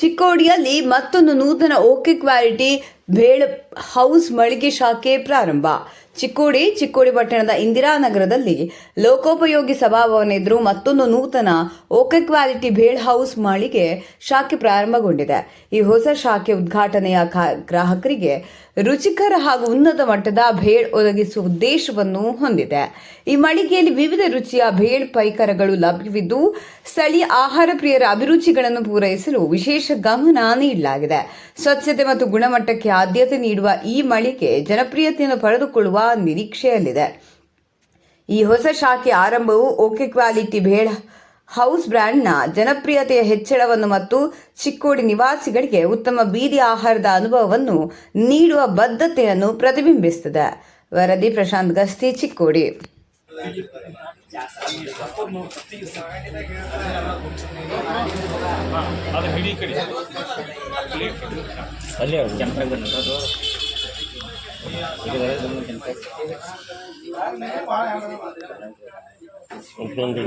ಚಿಕ್ಕೋಡಿಯಲ್ಲಿ ಮತ್ತೊಂದು ನೂತನ okay quality bhel house ಮಳಿಗೆ ಶಾಖೆ ಪ್ರಾರಂಭ. ಚಿಕ್ಕೋಡಿ ಚಿಕ್ಕೋಡಿ ಪಟ್ಟಣದ ಇಂದಿರಾನಗರದಲ್ಲಿ ಲೋಕೋಪಯೋಗಿ ಸಭಾಭವನ ಎದುರು ಮತ್ತೊಂದು ನೂತನ ಓಕೆ ಕ್ವಾಲಿಟಿ ಭೇಳ್ ಹೌಸ್ ಮಳಿಗೆ ಶಾಖೆ ಪ್ರಾರಂಭಗೊಂಡಿದೆ. ಈ ಹೊಸ ಶಾಖೆ ಉದ್ಘಾಟನೆಯ ಗ್ರಾಹಕರಿಗೆ ರುಚಿಕರ ಹಾಗೂ ಉನ್ನತ ಮಟ್ಟದ ಭೇಳ್ ಒದಗಿಸುವ ಉದ್ದೇಶವನ್ನು ಹೊಂದಿದೆ. ಈ ಮಳಿಗೆಯಲ್ಲಿ ವಿವಿಧ ರುಚಿಯ ಭೇಳ್ ಪೈಕರಗಳು ಲಭ್ಯವಿದ್ದು, ಸ್ಥಳೀಯ ಆಹಾರ ಪ್ರಿಯರ ಅಭಿರುಚಿಗಳನ್ನು ಪೂರೈಸಲು ವಿಶೇಷ ಗಮನ ನೀಡಲಾಗಿದೆ. ಸ್ವಚ್ಛತೆ ಮತ್ತು ಗುಣಮಟ್ಟಕ್ಕೆ ಆದ್ಯತೆ ನೀಡುವ ಈ ಮಳಿಗೆ ಜನಪ್ರಿಯತೆಯನ್ನು ಪಡೆದುಕೊಳ್ಳುವ ನಿರೀಕ್ಷೆಯಲ್ಲಿದೆ ಈ ಹೊಸ ಶಾಖೆ ಆರಂಭವು ಓಕೆ ಕ್ವಾಲಿಟಿ ಭೇಳ ಹೌಸ್ ಬ್ರ್ಯಾಂಡ್ನ ಜನಪ್ರಿಯತೆಯ ಹೆಚ್ಚಳವನ್ನು ಮತ್ತು ಚಿಕ್ಕೋಡಿ ನಿವಾಸಿಗಳಿಗೆ ಉತ್ತಮ ಬೀದಿ ಆಹಾರದ ಅನುಭವವನ್ನು ನೀಡುವ ಬದ್ಧತೆಯನ್ನು ಪ್ರತಿಬಿಂಬಿಸುತ್ತದೆ ವರದಿ ಪ್ರಶಾಂತ್ ಗಸ್ತಿ ಚಿಕ್ಕೋಡಿ ಅದು ಹಿಡಿ ಕಡೆ ಅಲ್ಲೇ ಕೆಂಪಾಗಿ ಬಂದು ಒಬ್ಬೊಂದು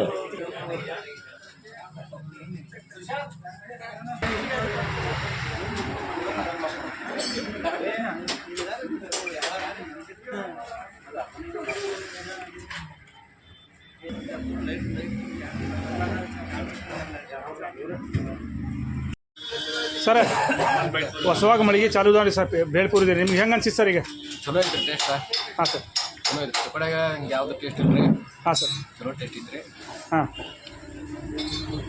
ಸರ್ ಹೊಸವಾಗಿ ಮಳಿಗೆ ಚಾಲು ನೋಡಿ ಸರ್ ಬೇಳ್ಪುರ್ ಇದೆ. ನಿಮ್ಗೆ ಹೆಂಗೆ ಅನ್ಸಿತ್ತು ಸರ್ ಈಗ? ಚಲೋ ಐತ್ರಿ ಟೇಸ್ಟ್ ಹಾಂ ಸರ್. ಚಲೋ ಐತ್ರಿ ಚೊಕಡ್ಯಾಗ ಹಿಂಗೆ ಯಾವ್ದು ಟೇಸ್ಟ್ ಇಲ್ರಿ? ಹಾಂ ಸರ್. ಚಲೋ ಟೇಸ್ಟ್ ಇದ್ರಿ ಹಾಂ.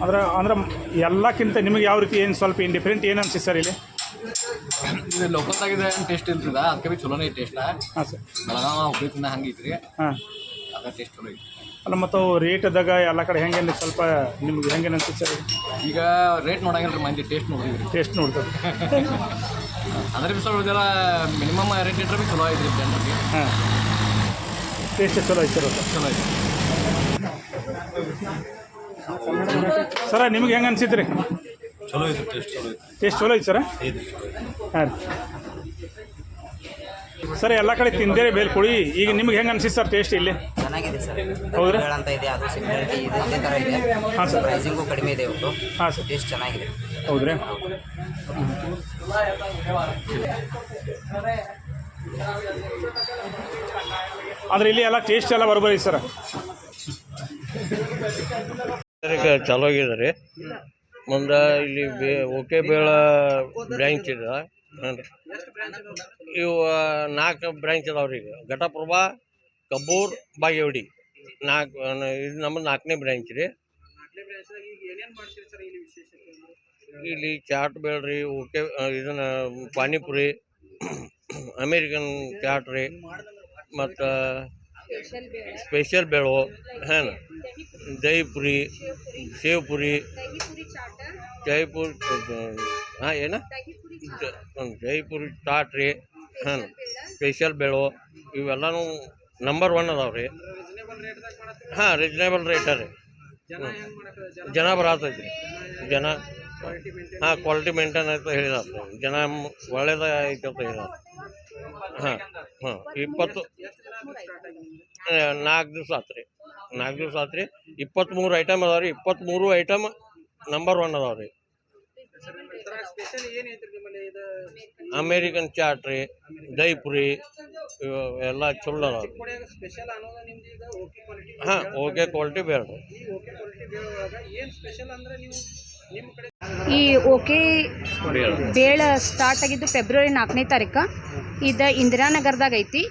ಅಂದ್ರೆ ಅಂದ್ರೆ ಎಲ್ಲಕ್ಕಿಂತ ನಿಮಗೆ ಯಾವ ರೀತಿ ಏನು ಸ್ವಲ್ಪ ಏನು ಡಿಫ್ರೆಂಟ್ ಏನು ಅನ್ಸಿತ್ತು ಸರ್ ಇಲ್ಲಿ? ಇದು ಲೋಕಲ್ದಾಗಿದೆ ಟೇಸ್ಟ್ ಇಲ್ರಿ ಅದಕ್ಕೆ ಬಿ ಚಲೋನೇ ಐತಿ ಟೇಸ್ಟ್ ಹಾಂ ಸರ್. ಬೆಳಗಾವ ಹುಬ್ಳಿ ತಿನ್ನ ಹಂಗೆ ಐತ್ರಿ. ಹಾಂ. ಅದ ಟೇಸ್ಟ್ ಚಲೋ ಐತಿ ಅಲ್ಲ ಮತ್ತು ರೇಟ್ದಾಗ ಎಲ್ಲ ಕಡೆ ಹೆಂಗೆ ಸ್ವಲ್ಪ ನಿಮ್ಗೆ ಹೆಂಗೆ ಅನ್ಸುತ್ತೆ ಸರ್? ಈಗ ರೇಟ್ ನೋಡಂಗಿಲ್ಲ ರೀ ಮಂದಿ ಟೇಸ್ಟ್ ನೋಡಿದ್ರಿ. ಟೇಸ್ಟ್ ನೋಡ್ತಾರೆ. ಅಂದ್ರೆ ಬಿ ಸ್ವಲ್ಪ ಇದೆಲ್ಲ ಮಿನಿಮಮ್ ರೇಟ್ ಇಟ್ರೆ ಬಿ ಚಲೋ ಐತ್ರಿ ಜನರಿಗೆ. ಹಾಂ. ಟೇಸ್ಟ್ ಚಲೋ ಐತೆ ಸರ್ ಚಲೋ ಐತಿ ಸರ ನಿಮ್ಗೆ ಹೆಂಗೆ ಅನ್ಸಿತ್ತು ರೀ ಚಲೋ ಐತಿ ಟೇಸ್ಟ್ ಚಲೋ ಐತಿ. ಟೇಸ್ಟ್ ಚಲೋ ಐತೆ ಸರ? ಹಾಂ ಸರ್ ಎಲ್ಲ ಕಡೆ ತಿಂದೇರಿ ಬೇಲ್ ಕೊಡಿ ಈಗ ನಿಮ್ಗೆ ಹೆಂಗೆ ಅನ್ಸಿತ್ತು ಸರ್ ಟೇಸ್ಟ್ ಇಲ್ಲಿ? ಚೆನ್ನಾಗಿದೆ ಸರ್. ಹೌದ್ರಾ? ಬೇಳ ಅಂತ ಇದೆ ಅದು ಸಿಮಿಲಾರಿಟಿ ಇದೆ ಇದೇ ಥರ ಇದೆ. ಹಾಂ ಸರ್. ಪ್ರೈಸಿಂಗು ಕಡಿಮೆ ಇದೆ ಇವತ್ತು ಹಾಂ ಸರ್. ಟೇಸ್ಟ್ ಚೆನ್ನಾಗಿದೆ. ಹೌದ್ರಿ? ಆದ್ರೆ ಇಲ್ಲಿ ಎಲ್ಲ ಟೇಸ್ಟ್ ಎಲ್ಲ ಬರ್ಬೋದಿ ಸರ್. ಚಲೋ ಚಾಲೂ ಆಗಿದೆ ರೀ ಮುಂದೆ ಇಲ್ಲಿ ಬೇ, ಓಕೆ ಬೇಳ ಬ್ರ್ಯಾಂಚ್ ಇದೆ. ಹಾಂ ರೀ ಇವು ನಾಲ್ಕು ಬ್ರ್ಯಾಂಚ್ ರೀ ಈಗ. ಘಟಪ್ರಭಾ, ಕಬ್ಬೂರ್, ಬಾಗೇವಾಡಿ. ನಾಲ್ಕು ಇದು ನಮ್ಮ ನಾಲ್ಕನೇ ಬ್ರ್ಯಾಂಚ್ ರೀ. ಇಲ್ಲಿ ಚಾಟ್ ಬೇಳ್ರಿ, ಓಕೆ ಇದನ್ನ ಪಾನಿಪುರಿ, ಅಮೇರಿಕನ್ ಚಾಟ್ ರೀ. ಮತ್ತು ಸ್ಪೆಷಲ್ ಬೇಳು ಹಾಂ ದಹಿ ಸೇವ್ಪುರಿ ಜೈಪುರಿ ಪುರಿ ಜೈಪುರ್ ಹಾಂ ಏನ? ಜೈಪುರಿ ಚಾಟ್. ರೀ. ಹಾಂ ಸ್ಪೆಷಲ್ ಬೇಳು ಇವೆಲ್ಲನೂ ನಂಬರ್ ಒನ್ ಅದಾವೆ ರೀ. ಹಾಂ ರೀಸನೇಬಲ್ ರೇಟ ರೀ. ಜನ ಬರತೈತಿ ರೀ ಜನ ಹಾಂ ಕ್ವಾಲಿಟಿ ಮೇಂಟೈನ್ ಅಂತ ಹೇಳಿದ. ಜನ ಒಳ್ಳೇದಾಯ್ತು ಒಳ್ಳೇದ ಐತೆ ಅಂತ ಹೇಳಿದ ಹಾಂ ಹಾಂ ಇಪ್ಪತ್ತು ನಾಲ್ಕು ದಿವಸ ಆತ್ರಿ. ನಾಲ್ಕು ದಿವಸ ಆತ್ರಿ. ಇಪ್ಪತ್ತ್ಮೂರು ಐಟಮ್ ಅದಾವ ರೀ ಇಪ್ಪತ್ತ್ಮೂರು ಐಟಮ್ ನಂಬರ್ ಒನ್ ಅದಾವ ರೀ ಅಮೇರಿಕನ್ ಚಾಟ್ ರೀ ದಹಿ ಪುರಿ ಇವು ಎಲ್ಲ ಚಲೋ ಅದಾವ್ರಿ. ಹಾಂ ಓಕೆ ಕ್ವಾಲಿಟಿ ಬೇಡ ಈ ಓಕೆ ಬೇಳ ಸ್ಟಾರ್ಟ್ ಆಗಿದ್ದು ಫೆಬ್ರವರಿ ನಾಲ್ಕನೇ ತಾರೀಕು. ಇದು ಇಂದಿರಾನಗರದಾಗ ಐತಿ.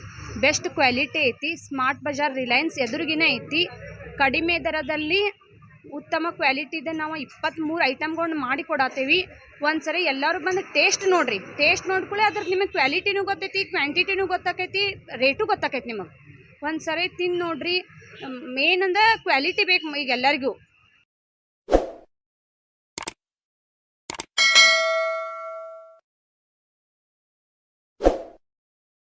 ಬೆಸ್ಟ್ ಕ್ವಾಲಿಟಿ ಐತಿ, ಸ್ಮಾರ್ಟ್ ಬಜಾರ್ ರಿಲಯನ್ಸ್ ಎದುರಿಗಿನೇ ಐತಿ. ಕಡಿಮೆ ದರದಲ್ಲಿ ಉತ್ತಮ ಕ್ವಾಲಿಟಿದ ನಾವು ಇಪ್ಪತ್ತ್ಮೂರು ಐಟಮ್ಗಳನ್ನ ಮಾಡಿ ಕೊಡತ್ತೀವಿ ಒಂದು ಸರಿ ಎಲ್ಲರೂ ಬಂದು ಟೇಸ್ಟ್ ನೋಡಿರಿ. ಟೇಸ್ಟ್ ನೋಡ್ಕೊಳ್ಳಿ ಅದ್ರದ್ದು ನಿಮಗೆ ಕ್ವಾಲಿಟಿನೂ ಗೊತ್ತೈತಿ, ಕ್ವಾಂಟಿಟಿನೂ ಗೊತ್ತಾಕೈತಿ, ರೇಟು ಗೊತ್ತಾಕೈತಿ ನಿಮಗೆ. ಒಂದು ಸರಿ ತಿಂದು ನೋಡಿರಿ, ಮೇನ್ ಅಂದ್ರೆ ಕ್ವಾಲಿಟಿ ಬೇಕು ಈಗ ಎಲ್ಲರಿಗೂ.